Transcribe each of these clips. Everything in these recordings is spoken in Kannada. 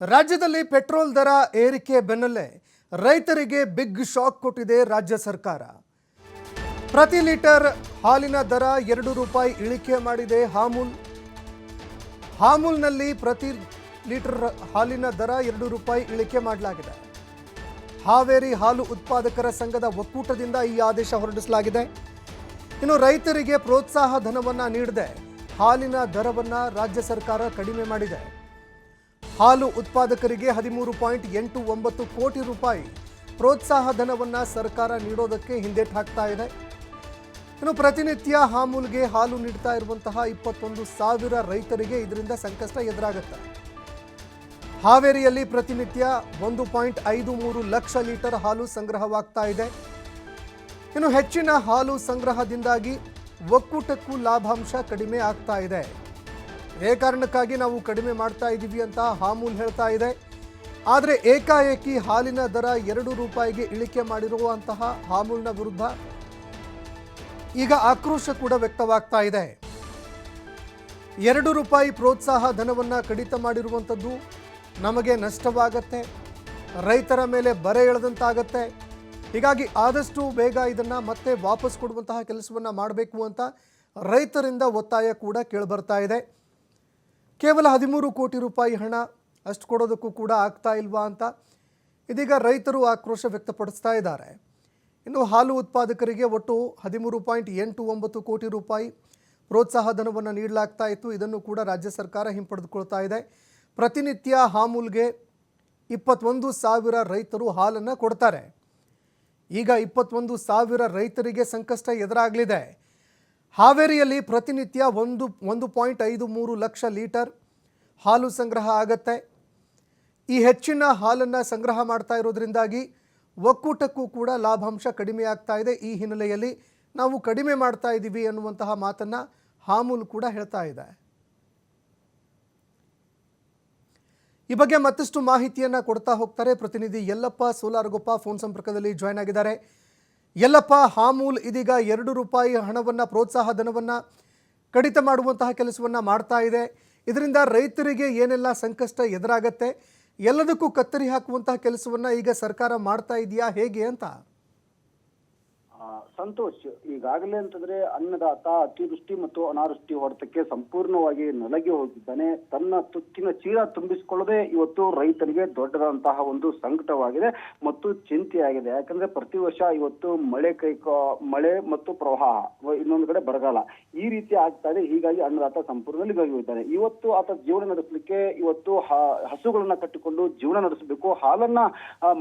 ರಾಜ್ಯದಲ್ಲಿ ಪೆಟ್ರೋಲ್ ದರ ಏರಿಕೆ ಬೆನ್ನಲ್ಲೇ ರೈತರಿಗೆ ಬಿಗ್ ಶಾಕ್ ಕೊಟ್ಟಿದೆ ರಾಜ್ಯ ಸರ್ಕಾರ. ಪ್ರತಿ ಲೀಟರ್ ಹಾಲಿನ ದರ ಎರಡು ರೂಪಾಯಿ ಇಳಿಕೆ ಮಾಡಿದೆ ಹಾಮೂಲ್. ಹಾಮೂಲ್ನಲ್ಲಿ ಪ್ರತಿ ಲೀಟರ್ ಹಾಲಿನ ದರ ಎರಡು ರೂಪಾಯಿ ಇಳಿಕೆ ಮಾಡಲಾಗಿದೆ. ಹಾವೇರಿ ಹಾಲು ಉತ್ಪಾದಕರ ಸಂಘದ ಒಕ್ಕೂಟದಿಂದ ಈ ಆದೇಶ ಹೊರಡಿಸಲಾಗಿದೆ. ಇನ್ನು ರೈತರಿಗೆ ಪ್ರೋತ್ಸಾಹ ಧನವನ್ನು ನೀಡದೆ ಹಾಲಿನ ದರವನ್ನು ರಾಜ್ಯ ಸರ್ಕಾರ ಕಡಿಮೆ ಮಾಡಿದೆ. ಹಾಲು ಉತ್ಪಾದಕರಿಗೆ ಹದಿಮೂರು ಪಾಯಿಂಟ್ ಎಂಟು ಒಂಬತ್ತು ಕೋಟಿ ರೂಪಾಯಿ ಪ್ರೋತ್ಸಾಹ ಧನವನ್ನು ಸರ್ಕಾರ ನೀಡೋದಕ್ಕೆ ಹಿಂದೇಟ್ ಹಾಕ್ತಾ ಇದೆ. ಇನ್ನು ಪ್ರತಿನಿತ್ಯ ಹಾಮೂಲ್ಗೆ ಹಾಲು ನೀಡ್ತಾ ಇರುವಂತಹ ಇಪ್ಪತ್ತೊಂದು ಸಾವಿರ ರೈತರಿಗೆ ಇದರಿಂದ ಸಂಕಷ್ಟ ಎದುರಾಗುತ್ತೆ. ಹಾವೇರಿಯಲ್ಲಿ ಪ್ರತಿನಿತ್ಯ ಒಂದು ಪಾಯಿಂಟ್ ಐದು ಮೂರು ಲಕ್ಷ ಲೀಟರ್ ಹಾಲು ಸಂಗ್ರಹವಾಗ್ತಾ ಇದೆ. ಇನ್ನು ಹೆಚ್ಚಿನ ಹಾಲು ಸಂಗ್ರಹದಿಂದಾಗಿ ಒಕ್ಕೂಟಕ್ಕೂ ಲಾಭಾಂಶ ಕಡಿಮೆ ಆಗ್ತಾ ಇದೆ. ಇದೇ ಕಾರಣಕ್ಕಾಗಿ ನಾವು ಕಡಿಮೆ ಮಾಡ್ತಾ ಇದ್ದೀವಿ ಅಂತ ಹಾಮೂಲ್ ಹೇಳ್ತಾ ಇದೆ. ಆದರೆ ಏಕಾಏಕಿ ಹಾಲಿನ ದರ ಎರಡು ರೂಪಾಯಿಗೆ ಇಳಿಕೆ ಮಾಡಿರುವಂತಹ ಹಾಮೂಲ್ನ ವಿರುದ್ಧ ಈಗ ಆಕ್ರೋಶ ಕೂಡ ವ್ಯಕ್ತವಾಗ್ತಾ ಇದೆ. ಎರಡು ರೂಪಾಯಿ ಪ್ರೋತ್ಸಾಹ ಧನವನ್ನು ಕಡಿತ ಮಾಡಿರುವಂಥದ್ದು ನಮಗೆ ನಷ್ಟವಾಗತ್ತೆ. ರೈತರ ಮೇಲೆ ಬರೆ ಎಳೆದಂತಾಗತ್ತೆ. ಹೀಗಾಗಿ ಆದಷ್ಟು ಬೇಗ ಇದನ್ನು ಮತ್ತೆ ವಾಪಸ್ ಕೊಡುವಂತಹ ಕೆಲಸವನ್ನು ಮಾಡಬೇಕು ಅಂತ ರೈತರಿಂದ ಒತ್ತಾಯ ಕೂಡ ಕೇಳಿಬರ್ತಾ ಇದೆ. ಕೇವಲ ಹದಿಮೂರು ಕೋಟಿ ರೂಪಾಯಿ ಹಣ ಅಷ್ಟು ಕೊಡೋದಕ್ಕೂ ಕೂಡ ಆಗ್ತಾ ಇಲ್ವಾ ಅಂತ ಇದೀಗ ರೈತರು ಆಕ್ರೋಶ ವ್ಯಕ್ತಪಡಿಸ್ತಾ ಇದ್ದಾರೆ. ಇನ್ನು ಹಾಲು ಉತ್ಪಾದಕರಿಗೆ ಒಟ್ಟು ಹದಿಮೂರು ಪಾಯಿಂಟ್ ಎಂಟು ಒಂಬತ್ತು ಕೋಟಿ ರೂಪಾಯಿ ಪ್ರೋತ್ಸಾಹ ಧನವನ್ನು ನೀಡಲಾಗ್ತಾ ಇತ್ತು. ಇದನ್ನು ಕೂಡ ರಾಜ್ಯ ಸರ್ಕಾರ ಹಿಂಪಡೆದುಕೊಳ್ತಾ ಇದೆ. ಪ್ರತಿನಿತ್ಯ ಹಾಮೂಲ್ಗೆ ಇಪ್ಪತ್ತೊಂದು ಸಾವಿರ ರೈತರು ಹಾಲನ್ನು ಕೊಡ್ತಾರೆ. ಈಗ ಇಪ್ಪತ್ತೊಂದು ಸಾವಿರ ರೈತರಿಗೆ ಸಂಕಷ್ಟ ಎದುರಾಗಲಿದೆ. ಹಾವೇರಿಯಲ್ಲಿ ಪ್ರತಿನಿತ್ಯ ಒಂದು ಒಂದು ಪಾಯಿಂಟ್ ಐದು ಮೂರು ಲಕ್ಷ ಲೀಟರ್ ಹಾಲು ಸಂಗ್ರಹ ಆಗತ್ತೆ. ಈ ಹೆಚ್ಚಿನ ಹಾಲನ್ನು ಸಂಗ್ರಹ ಮಾಡ್ತಾ ಇರೋದ್ರಿಂದಾಗಿ ಒಕ್ಕೂಟಕ್ಕೂ ಕೂಡ ಲಾಭಾಂಶ ಕಡಿಮೆ ಆಗ್ತಾ ಇದೆ. ಈ ಹಿನ್ನೆಲೆಯಲ್ಲಿ ನಾವು ಕಡಿಮೆ ಮಾಡ್ತಾ ಇದ್ದೀವಿ ಅನ್ನುವಂತಹ ಮಾತನ್ನು ಹಾಮೂಲ್ ಕೂಡ ಹೇಳ್ತಾ ಇದೆ. ಈ ಬಗ್ಗೆ ಮತ್ತಷ್ಟು ಮಾಹಿತಿಯನ್ನು ಕೊಡ್ತಾ ಹೋಗ್ತಾರೆ ಪ್ರತಿನಿಧಿ ಯಲ್ಲಪ್ಪ ಸೋಲಾರಗೊಪ್ಪ. ಫೋನ್ ಸಂಪರ್ಕದಲ್ಲಿ ಜಾಯ್ನ್ ಆಗಿದ್ದಾರೆ. ಯಲ್ಲಪ್ಪ, ಹಾಮೂಲ್ ಇದೀಗ ಎರಡು ರೂಪಾಯಿ ಹಣವನ್ನು, ಪ್ರೋತ್ಸಾಹ ಧನವನ್ನು ಕಡಿತ ಮಾಡುವಂತಹ ಕೆಲಸವನ್ನು ಮಾಡ್ತಾ ಇದೆ. ಇದರಿಂದ ರೈತರಿಗೆ ಏನೆಲ್ಲ ಸಂಕಷ್ಟ ಎದುರಾಗತ್ತೆ, ಎಲ್ಲದಕ್ಕೂ ಕತ್ತರಿ ಹಾಕುವಂತಹ ಕೆಲಸವನ್ನು ಈಗ ಸರ್ಕಾರ ಮಾಡ್ತಾ ಇದೆಯಾ, ಹೇಗೆ ಅಂತ? ಸಂತೋಷ್, ಈಗಾಗಲೇ ಅಂತಂದ್ರೆ ಅನ್ನದಾತ ಅತಿವೃಷ್ಟಿ ಮತ್ತು ಅನಾವೃಷ್ಟಿ ಹೊಡೆತಕ್ಕೆ ಸಂಪೂರ್ಣವಾಗಿ ನಲಗಿ ಹೋಗಿದ್ದಾನೆ. ತನ್ನ ತುತ್ತಿನ ಚೀಲ ತುಂಬಿಸಿಕೊಳ್ಳದೆ ಇವತ್ತು ರೈತನಿಗೆ ದೊಡ್ಡದಂತಹ ಒಂದು ಸಂಕಟವಾಗಿದೆ ಮತ್ತು ಚಿಂತೆಯಾಗಿದೆ. ಯಾಕಂದ್ರೆ ಪ್ರತಿ ವರ್ಷ ಇವತ್ತು ಮಳೆ ಕೈ ಮಳೆ ಮತ್ತು ಪ್ರವಾಹ ಇನ್ನೊಂದು ಕಡೆ ಬರಗಾಲ ಈ ರೀತಿ ಆಗ್ತಾ ಇದೆ. ಹೀಗಾಗಿ ಅನ್ನದಾತ ಸಂಪೂರ್ಣದಲ್ಲಿ ಹೋಗಿದ್ದಾನೆ ಇವತ್ತು ಆತ ಜೀವನ ನಡೆಸಲಿಕ್ಕೆ ಇವತ್ತು ಹಸುಗಳನ್ನ ಕಟ್ಟಿಕೊಂಡು ಜೀವನ ನಡೆಸಬೇಕು. ಹಾಲನ್ನ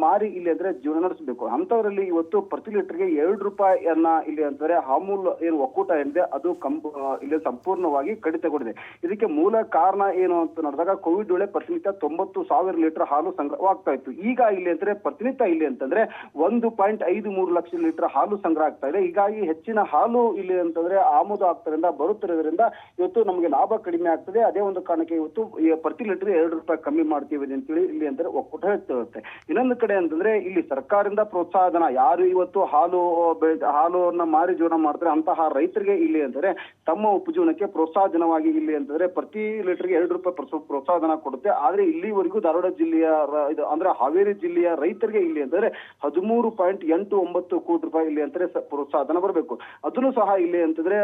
ಮಾರಿ ಇಲ್ಲಿ ಅಂದ್ರೆ ಜೀವನ ನಡೆಸಬೇಕು. ಅಂತವರಲ್ಲಿ ಇವತ್ತು ಪ್ರತಿ ಲೀಟರ್ಗೆ ಎರಡು ರೂಪಾಯಿಯನ್ನ ಇಲ್ಲಿ ಅಂತಂದ್ರೆ ಅಮೂಲ್ ಏನು ಒಕ್ಕೂಟ ಏನಿದೆ ಅದು ಕಂಪ್ ಇಲ್ಲಿ ಸಂಪೂರ್ಣವಾಗಿ ಕಡಿತಗೊಂಡಿದೆ. ಇದಕ್ಕೆ ಮೂಲ ಕಾರಣ ಏನು ಅಂತ ನೋಡಿದಾಗ ಕೋವಿಡ್ ವೇಳೆ ಪ್ರತಿನಿತ್ಯ ತೊಂಬತ್ತು ಸಾವಿರ ಲೀಟರ್ ಹಾಲು ಸಂಗ್ರಹವಾಗ್ತಾ ಇತ್ತು. ಈಗ ಇಲ್ಲಿ ಅಂದ್ರೆ ಪ್ರತಿನಿತ್ಯ ಇಲ್ಲಿ ಅಂತಂದ್ರೆ ಒಂದು ಪಾಯಿಂಟ್ ಐದು ಮೂರು ಲಕ್ಷ ಲೀಟರ್ ಹಾಲು ಸಂಗ್ರಹ ಆಗ್ತಾ ಇದೆ. ಹೀಗಾಗಿ ಹೆಚ್ಚಿನ ಹಾಲು ಇಲ್ಲಿ ಅಂತಂದ್ರೆ ಆಮದು ಆಗ್ತಾರಿಂದ ಬರುತ್ತಿರೋದ್ರಿಂದ ಇವತ್ತು ನಮಗೆ ಲಾಭ ಕಡಿಮೆ ಆಗ್ತದೆ. ಅದೇ ಒಂದು ಕಾರಣಕ್ಕೆ ಇವತ್ತು ಪ್ರತಿ ಲೀಟರ್ ಎರಡು ರೂಪಾಯಿ ಕಮ್ಮಿ ಮಾಡ್ತೀವಿ ಅಂತೇಳಿ ಇಲ್ಲಿ ಅಂದ್ರೆ ಒಕ್ಕೂಟ ಹೇಳ್ತಿರುತ್ತೆ ಇನ್ನೊಂದು ಕಡೆ ಅಂತಂದ್ರೆ ಇಲ್ಲಿ ಸರ್ಕಾರದಿಂದ ಪ್ರೋತ್ಸಾಹಧನ, ಯಾರು ಇವತ್ತು ಹಾಲು ಬೆಳೆ ಹಾಲನ್ನ ಮಾರಿ ಜೀವನ ಮಾಡ್ತಾರೆ. ಅಂತಹ ರೈತರಿಗೆ ಇಲ್ಲಿ ಅಂತಂದ್ರೆ ತಮ್ಮ ಉಪಜೀವನಕ್ಕೆ ಪ್ರೋತ್ಸಾಹನವಾಗಿ ಇಲ್ಲಿ ಅಂತಂದ್ರೆ ಪ್ರತಿ ಲೀಟರ್ಗೆ ಎರಡು ರೂಪಾಯಿ ಪ್ರೋತ್ಸಾಹ ಪ್ರೋತ್ಸಾಹಧನ ಕೊಡುತ್ತೆ. ಆದ್ರೆ ಇಲ್ಲಿವರೆಗೂ ಧಾರವಾಡ ಜಿಲ್ಲೆಯ ಇದು ಅಂದ್ರೆ ಹಾವೇರಿ ಜಿಲ್ಲೆಯ ರೈತರಿಗೆ ಇಲ್ಲಿ ಅಂತಂದ್ರೆ ಹದಿಮೂರು ಪಾಯಿಂಟ್ ಎಂಟು ಒಂಬತ್ತು ಕೋಟಿ ರೂಪಾಯಿ ಇಲ್ಲಿ ಅಂತಂದ್ರೆ ಪ್ರೋತ್ಸಾಹನ ಬರಬೇಕು. ಅದನ್ನು ಸಹ ಇಲ್ಲಿ ಅಂತಂದ್ರೆ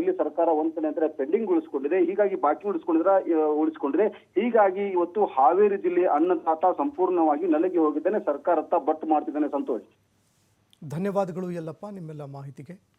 ಇಲ್ಲಿ ಸರ್ಕಾರ ಒಂದ್ ಅಂದ್ರೆ ಪೆಂಡಿಂಗ್ ಉಳಿಸ್ಕೊಂಡಿದೆ. ಹೀಗಾಗಿ ಬಾಕಿ ಉಳಿಸ್ಕೊಂಡಿದ್ರೆ ಉಳಿಸ್ಕೊಂಡಿದೆ. ಹೀಗಾಗಿ ಇವತ್ತು ಹಾವೇರಿ ಜಿಲ್ಲೆಯ ಅನ್ನದಾತ ಸಂಪೂರ್ಣವಾಗಿ ನಲಗಿ ಹೋಗಿದ್ದಾನೆ. ಸರ್ಕಾರತ್ತ ಬಟ್ ಮಾಡ್ತಿದ್ದಾನೆ ಸಂತೋಷ್. ಧನ್ಯವಾದಗಳು ಎಲ್ಲಪ್ಪ ನಿಮ್ಮೆಲ್ಲ ಮಾಹಿತಿಗೆ.